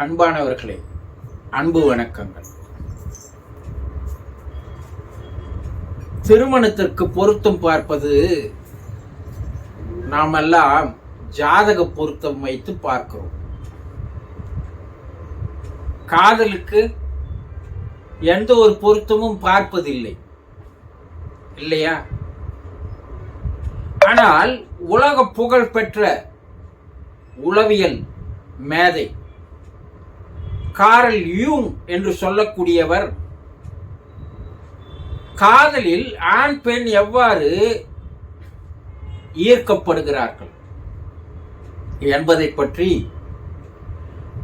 அன்பானவர்களே அன்பு வணக்கங்கள். திருமணத்திற்கு பொருத்தம் பார்ப்பது நாமெல்லாம் ஜாதக பொருத்தம் வைத்து பார்க்கிறோம். காதலுக்கு எந்த ஒரு பொருத்தமும் பார்ப்பதில்லை. இல்லையா? ஆனால் உலக புகழ் பெற்ற உளவியல் மேதை காரல் யூங் என்று சொல்லக்கூடியவர். காதலில் ஆண் பெண் எவ்வாறு ஈர்க்கப்படுகிறார்கள்? என்பதை பற்றி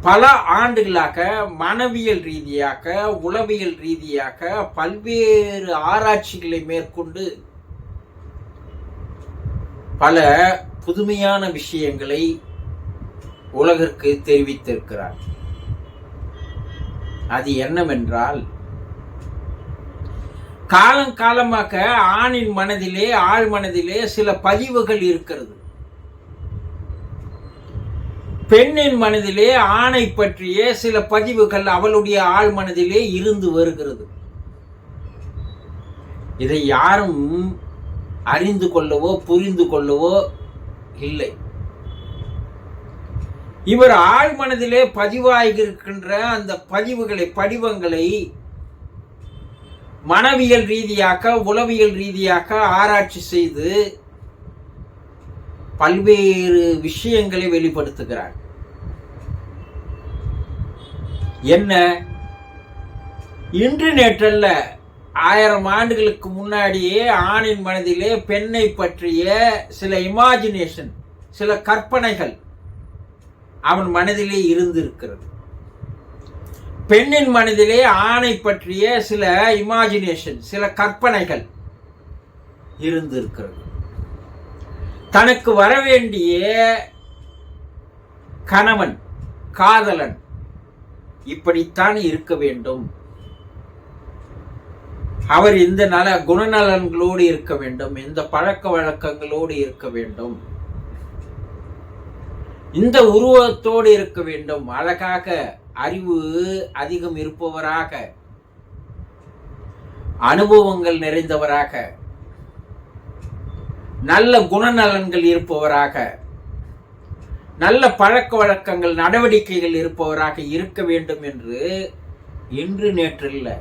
பல ஆண்டுகளாக மனவியல் ரீதியாக உளவியல் ரீதியாக பல்வேறு ஆராய்ச்சிகளை மேற்கொண்டு பல புதுமையான விஷயங்களை உலகிற்கு தெரிவித்திருக்கிறார். அது என்னவென்றால் காலங்காலமாக ஆணின் மனதிலே ஆழ் மனதிலே சில பதிவுகள் இருக்கிறது. பெண்ணின் மனதிலே ஆணை பற்றிய சில பதிவுகள் அவளுடைய ஆழ் மனதிலே இருந்து வருகிறது. இதை யாரும் அறிந்து கொள்ளவோ புரிந்து கொள்ளவோ இல்லை. இவர் ஆழ் மனதிலே பதிவாகியிருக்கின்ற அந்த பதிவுகளை படிவங்களை மனவியல் ரீதியாக உளவியல் ரீதியாக ஆராய்ச்சி செய்து பல்வேறு விஷயங்களை வெளிப்படுத்துகிறார். என்ன? இன்று நேற்றல்ல ஆயிரம் ஆண்டுகளுக்கு முன்னாடியே ஆணின் மனதிலே பெண்ணை பற்றிய சில இமாஜினேஷன் சில கற்பனைகள் அவன் மனதிலே இருந்திருக்கிறது. பெண்ணின் மனதிலே ஆணை பற்றிய சில இமாஜினேஷன் சில கற்பனைகள் இருந்திருக்கிறது. தனக்கு வரவேண்டிய கணவன் காதலன் இப்படித்தான் இருக்க வேண்டும். அவர் இந்த நல குணநலன்களோடு இருக்க வேண்டும் இந்த பழக்க வழக்கங்களோடு இருக்க வேண்டும். இந்த உருவத்தோடு இருக்க வேண்டும். அழகாக அறிவு அதிகம் இருப்பவராக அனுபவங்கள் நிறைந்தவராக நல்ல குணநலன்கள் இருப்பவராக நல்ல பழக்க வழக்கங்கள் நடவடிக்கைகள் இருப்பவராக இருக்க வேண்டும் என்று இன்று நேற்றில்லை.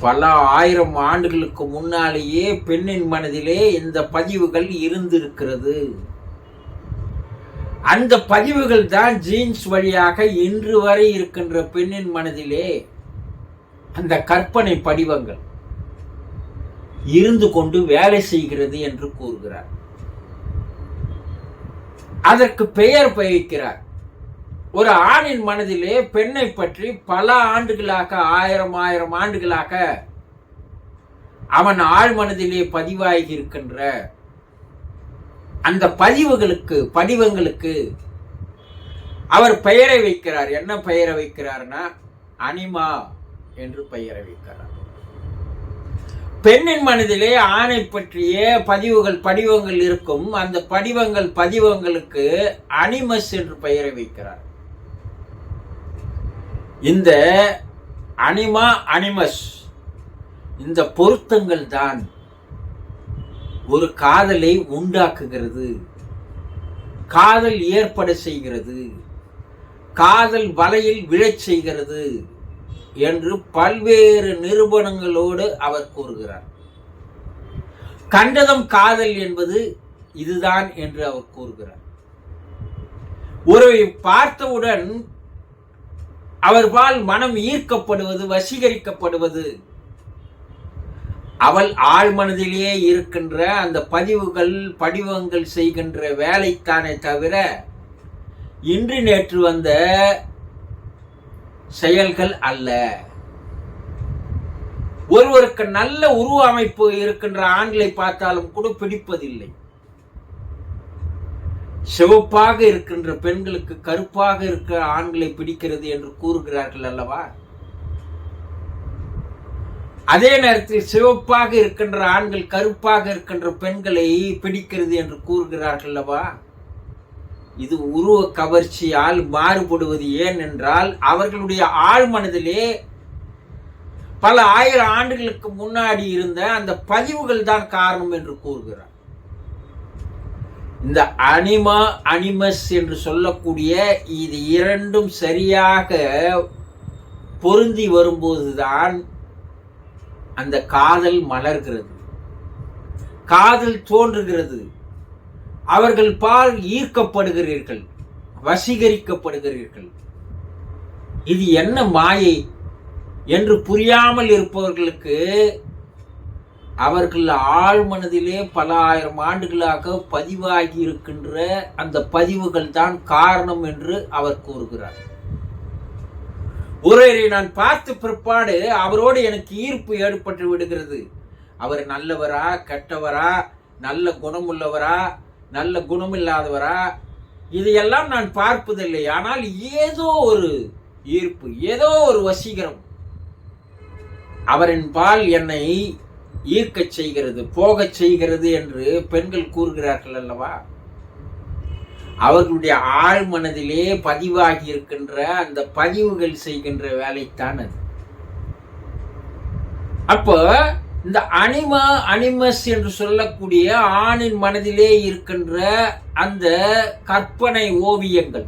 பல ஆயிரம் ஆண்டுகளுக்கு முன்னாலேயே பெண்ணின் மனதிலே இந்த பதிவுகள் இருந்திருக்கிறது. அந்த பதிவுகள் தான் ஜீன்ஸ் வழியாக இன்று வரை இருக்கின்ற பெண்ணின் மனதிலே அந்த கற்பனை படிவங்கள் இருந்து கொண்டு வேலை செய்கிறது என்று கூறுகிறார். அதற்கு பெயர் பயிக்கிறார் ஒரு ஆணின் மனதிலே பெண்ணை பற்றி பல ஆண்டுகளாக ஆயிரம் ஆயிரம் ஆண்டுகளாக அவன் ஆழ் மனதிலே பதிவாகி இருக்கின்ற அந்த பதிவுகளுக்கு படிவங்களுக்கு அவர் பெயரை வைக்கிறார். என்ன பெயரை வைக்கிறார்னா அனிமா என்று பெயரை வைக்கிறார். பெண்ணின் மனதிலே ஆணை பற்றிய பதிவுகள் படிவங்கள் இருக்கும். அந்த படிவங்கள் பதிவங்களுக்கு அனிமஸ் என்று பெயரை வைக்கிறார். இந்த அனிமா அனிமஸ் இந்த பொருத்தங்கள் தான் ஒரு காதலை உண்டாக்குகிறது. காதல் ஏற்பட செய்கிறது. காதல் வலையில் விழச் செய்கிறது என்று பல்வேறு நிறுவனங்களோடு அவர் கூறுகிறார். கண்டதம் காதல் என்பது இதுதான் என்று அவர் கூறுகிறார். ஒருவை பார்த்தவுடன் அவர்பால் மனம் ஈர்க்கப்படுவது வசீகரிக்கப்படுவது அவள் ஆழ் மனதிலேயே இருக்கின்ற அந்த பதிவுகள் படிவங்கள் செய்கின்ற வேலைத்தானே தவிர இன்று நேற்று வந்த செயல்கள் அல்ல. ஒருவருக்கு நல்ல உருவ அமைப்பு இருக்கின்ற ஆண்களை பார்த்தாலும் கூட பிடிப்பதில்லை. சிவப்பாக இருக்கின்ற பெண்களுக்கு கருப்பாக இருக்கிற ஆண்களை பிடிக்கிறது என்று கூறுகிறார்கள் அல்லவா? அதே நேரத்தில் சிவப்பாக இருக்கின்ற ஆண்கள் கருப்பாக இருக்கின்ற பெண்களை பிடிக்கிறது என்று கூறுகிறார்கள் அல்லவா? இது உருவ கவர்ச்சியால் மாறுபடுவது ஏன் என்றால் அவர்களுடைய ஆழ்மனதிலே பல ஆயிரம் ஆண்டுகளுக்கு முன்னாடி இருந்த அந்த பதிவுகள் தான் காரணம் என்று கூறுகிறார். இந்த அனிமா அனிமஸ் என்று சொல்லக்கூடிய இது இரண்டும் சரியாக பொருந்தி வரும்போதுதான் அந்த காதல் மலர்கிறது. காதல் தோன்றுகிறது. அவர்கள் பால் ஈர்க்கப்படுகிறீர்கள் வசீகரிக்கப்படுகிறீர்கள். இது என்ன மாயை என்று புரியாமல் இருப்பவர்களுக்கு அவர்கள் ஆழ் மனதிலே பல ஆயிரம் ஆண்டுகளாக பதிவாகி இருக்கின்ற அந்த பதிவுகள் தான் காரணம் என்று அவர் கூறுகிறார். ஒருவரை நான் பார்த்த பிற்பாடு அவரோடு எனக்கு ஈர்ப்பு ஏற்பட்டு விடுகிறது. அவர் நல்லவரா கெட்டவரா நல்ல குணமுள்ளவரா நல்ல குணமில்லாதவரா? இதையெல்லாம் நான் பார்ப்பதில்லை. ஆனால் ஏதோ ஒரு ஈர்ப்பு ஏதோ ஒரு வசீகரம் அவரின் பால் என்னை ஈர்க்கச் செய்கிறது போகச் செய்கிறது என்று பெண்கள் கூறுகிறார்கள் அல்லவா? அவர்களுடைய ஆழ் மனதிலே பதிவாகி இருக்கின்ற அந்த பதிவுகள் செய்கின்ற வேலைத்தான் அது. அப்போ இந்த அனிமா அனிமஸ் என்று சொல்லக்கூடிய ஆணின் மனதிலே இருக்கின்ற அந்த கற்பனை ஓவியங்கள்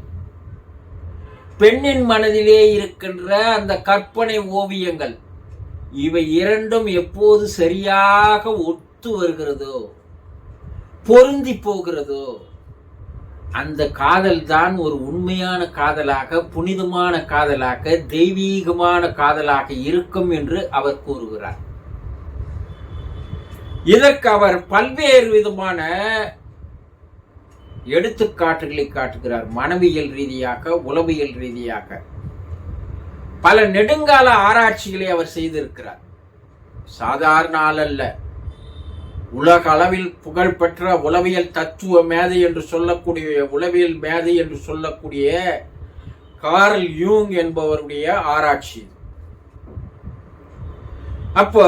பெண்ணின் மனதிலே இருக்கின்ற அந்த கற்பனை ஓவியங்கள் இவை இரண்டும் எப்போது சரியாக ஒத்து வருகிறதோ பொருந்தி போகிறதோ அந்த காதல் தான் ஒரு உண்மையான காதலாக புனிதமான காதலாக தெய்வீகமான காதலாக இருக்கும் என்று அவர் கூறுகிறார். இதற்கு அவர் பல்வேறு விதமான எடுத்துக்காட்டுகளை காட்டுகிறார். மனவியல் ரீதியாக உளவியல் ரீதியாக. பல நெடுங்கால ஆராய்ச்சிகளை அவர் செய்திருக்கிறார். சாதாரண ஆள் அல்ல. உலக அளவில் புகழ்பெற்ற உளவியல் தத்துவ மேதை என்று சொல்லக்கூடிய உளவியல் மேதை என்று சொல்லக்கூடிய கார்ல் யூங் என்பவருடைய ஆராய்ச்சி. அப்போ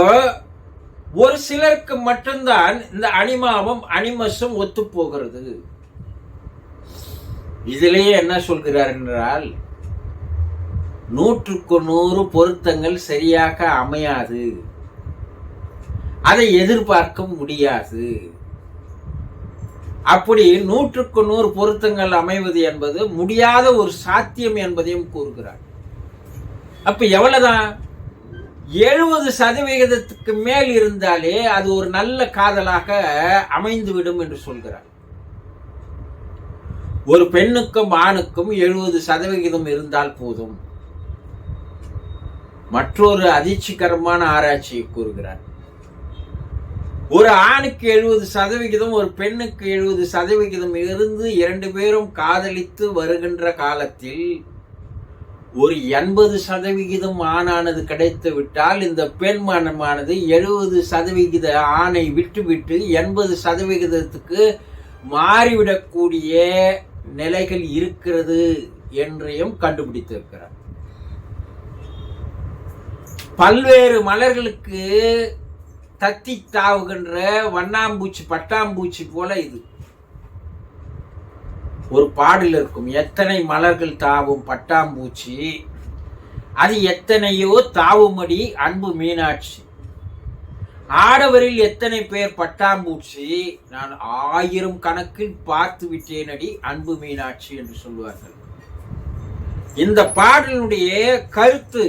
ஒரு சிலருக்கு மட்டும்தான் இந்த அனிமாவும் அனிமஸும் ஒத்து போகிறது இதிலேயே என்ன சொல்கிறார் என்றால் நூற்றுக்கு நூறு பொருத்தங்கள் சரியாக அமையாது. அதை எதிர்பார்க்க முடியாது. அப்படி நூற்றுக்கு நூறு பொருத்தங்கள் அமைவது என்பது முடியாத ஒரு சாத்தியம் என்பதையும் கூறுகிறார். அப்ப எவ்வளவுதான்? எழுபது சதவிகிதத்துக்கு மேல் இருந்தாலே அது ஒரு நல்ல காதலாக அமைந்துவிடும் என்று சொல்கிறார். ஒரு பெண்ணுக்கும் ஆணுக்கும் எழுபது சதவிகிதம் இருந்தால் போதும். மற்றொரு அதிர்ச்சிகரமான ஆராய்ச்சியை கூறுகிறார். ஒரு ஆணுக்கு எழுபது சதவிகிதம் ஒரு பெண்ணுக்கு எழுபது சதவிகிதம் இருந்து இரண்டு பேரும் காதலித்து வருகின்ற காலத்தில் ஒரு எண்பது சதவிகிதம் ஆணானது கிடைத்து விட்டால் இந்த பெண் மனமானது எழுபது சதவிகித ஆணை விட்டுவிட்டு எண்பது சதவிகிதத்துக்கு மாறிவிடக்கூடிய நிலைகள் இருக்கிறது என்றையும் கண்டுபிடித்திருக்கிறார். பல்வேறு மலர்களுக்கு தத்தி தாவுகின்ற வண்ணாம்பூச்சி பட்டாம்பூச்சி போல இது. ஒரு பாடல் இருக்கும் எத்தனை மலர்கள் தாவும் பட்டாம்பூச்சி. அது எத்தனையோ தாவுமடி அன்பு மீனாட்சி. ஆடவரில் எத்தனை பேர் பட்டாம்பூச்சி. நான் ஆயிரம் கணக்கில் பார்த்து விட்டேனடி அன்பு மீனாட்சி என்று சொல்வார்கள் இந்த பாடலுடைய கருத்து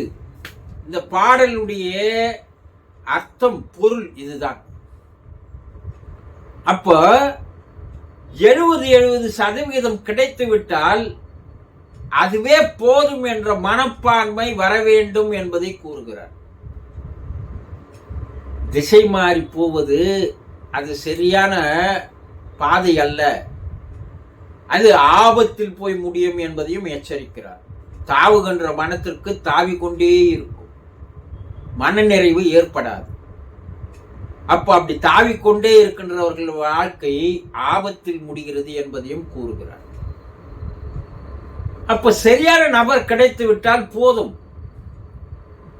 இந்த பாடலுடைய அர்த்தம் பொருள் இதுதான். அப்போ எழுபது எழுபது சதவீதம் கிடைத்து விட்டால் அதுவே போதும் என்ற மனப்பான்மை வர வேண்டும் என்பதை கூறுகிறார். திசை மாறி போவது அது சரியான பாதை அல்ல. அது ஆபத்தில் போய் முடியும் என்பதையும் எச்சரிக்கிறார். தாவுகின்ற மனத்திற்கு தாவி கொண்டே இருக்கும். மனநிறைவு ஏற்படாது. அப்போ அப்படி தாவிக்கொண்டே இருக்கின்றவர்கள் வாழ்க்கை ஆபத்தில் முடிகிறது என்பதையும் கூறுகிறார். அப்ப சரியான நபர் கிடைத்து விட்டால் போதும்.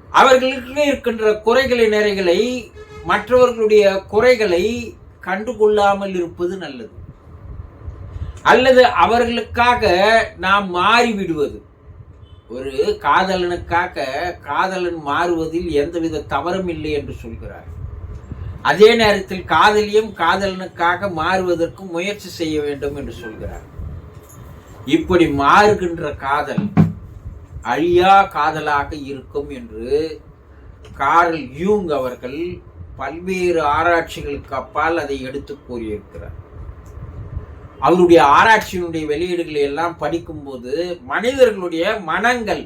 அவர்களுக்கு இருக்கின்ற குறைகளை நிறைகளை மற்றவர்களுடைய குறைகளை கண்டுகொள்ளாமல் இருப்பது நல்லது. அல்லது அவர்களுக்காக நாம் மாறிவிடுவது. ஒரு காதலனுக்காக காதலன் மாறுவதில் எந்தவித தவறும் இல்லை என்று சொல்கிறார். அதே நேரத்தில் காதலியும் காதலனுக்காக மாறுவதற்கு முயற்சி செய்ய வேண்டும் என்று சொல்கிறார். இப்படி மாறுகின்ற காதல் அழியா காதலாக இருக்கும் என்று கார்ல் யூங் அவர்கள் பல்வேறு ஆராய்ச்சிகளுக்கு அப்பால் அதை எடுத்து கூறியிருக்கிறார். அவருடைய ஆராய்ச்சியினுடைய வெளியீடுகளை எல்லாம் படிக்கும்போது மனிதர்களுடைய மனங்கள்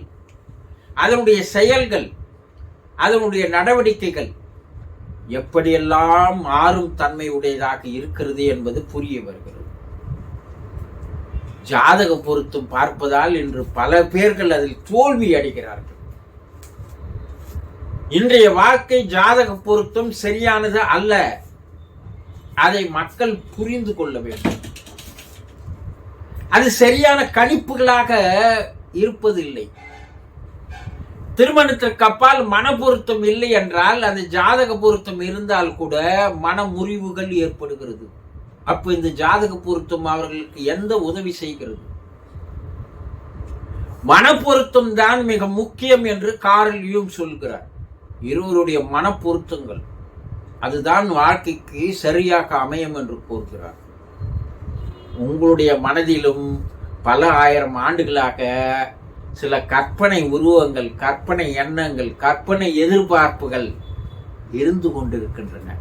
அதனுடைய செயல்கள் அதனுடைய நடவடிக்கைகள் எப்படியெல்லாம் மாறும் தன்மை உடையதாக இருக்கிறது என்பது புரிய வருகிறது. ஜாதக பொருத்தம் பார்ப்பதால் இன்று பல பேர்கள் அதில் தோல்வி அடைகிறார்கள். இன்றைய வாழ்க்கை ஜாதக பொருத்தம் சரியானது அல்ல. அதை மக்கள் புரிந்து கொள்ள வேண்டும். அது சரியான கணிப்புகளாக இருப்பதில்லை. திருமணத்திற்கு அப்பால் மன பொருத்தம் இல்லை என்றால் அது ஜாதக பொருத்தம் இருந்தால் கூட மன முறிவுகள் ஏற்படுகிறது. அப்போ இந்த ஜாதக பொருத்தம் அவர்களுக்கு எந்த உதவி செய்கிறது? மன பொருத்தம் தான் மிக முக்கியம் என்று காரல் யூம் சொல்கிறார். இருவருடைய மன பொருத்தங்கள் அதுதான் வாழ்க்கைக்கு சரியாக அமையும் என்று கூறுகிறார். உங்களுடைய மனதிலும் பல ஆயிரம் ஆண்டுகளாக சில கற்பனை உருவங்கள் கற்பனை எண்ணங்கள் கற்பனை எதிர்பார்ப்புகள் இருந்து கொண்டிருக்கின்றன.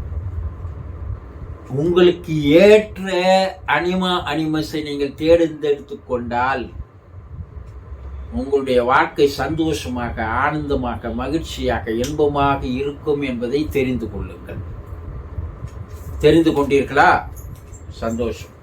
உங்களுக்கு ஏற்ற அனிமா அனிமஸை நீங்கள் தேர்ந்தெடுத்து கொண்டால் உங்களுடைய வாழ்க்கை சந்தோஷமாக ஆனந்தமாக மகிழ்ச்சியாக இன்பமாக இருக்கும் என்பதை தெரிந்து கொள்ளுங்கள். தெரிந்து கொண்டீர்களா? சந்தோஷம்.